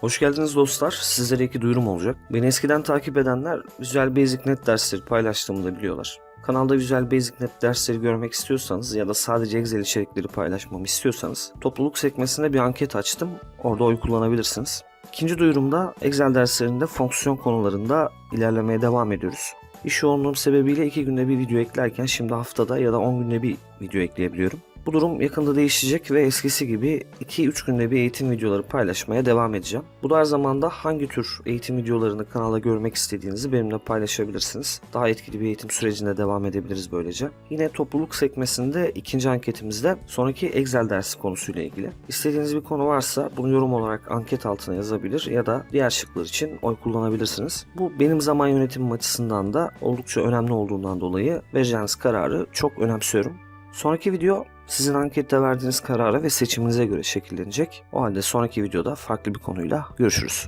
Hoş geldiniz dostlar. Sizlere iki duyurum olacak. Beni eskiden takip edenler Visual Basic Net dersleri paylaştığımı da biliyorlar. Kanalda Visual Basic Net dersleri görmek istiyorsanız ya da sadece Excel içerikleri paylaşmamı istiyorsanız topluluk sekmesinde bir anket açtım. Orada oy kullanabilirsiniz. İkinci duyurumda Excel derslerinde fonksiyon konularında ilerlemeye devam ediyoruz. İş yoğunluğum sebebiyle iki günde bir video eklerken şimdi haftada ya da 10 günde bir video ekleyebiliyorum. Bu durum yakında değişecek ve eskisi gibi 2-3 günde bir eğitim videoları paylaşmaya devam edeceğim. Bu da her zamanda hangi tür eğitim videolarını kanalda görmek istediğinizi benimle paylaşabilirsiniz. Daha etkili bir eğitim sürecine devam edebiliriz böylece. Yine topluluk sekmesinde ikinci anketimizde sonraki Excel dersi konusuyla ilgili. İstediğiniz bir konu varsa bunu yorum olarak anket altına yazabilir ya da diğer şıklar için oy kullanabilirsiniz. Bu benim zaman yönetimim açısından da oldukça önemli olduğundan dolayı vereceğiniz kararı çok önemsiyorum. Sonraki video sizin ankette verdiğiniz karara ve seçiminize göre şekillenecek. O halde sonraki videoda farklı bir konuyla görüşürüz.